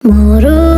মরণ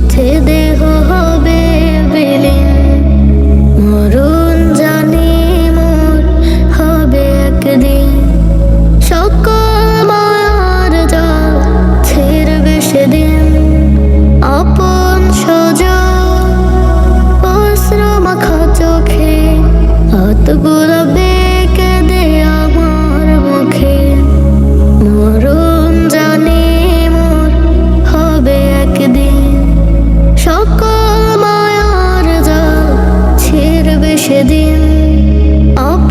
পথে দেহ হবে বিলীন। মরণ জানি মোর হবে একদিন। সকল মায়ার জল ছেড়বে সেদিন। আপন সজা সজ অশ্রমাখা চোখে হাত গুলাবে Neşedim ab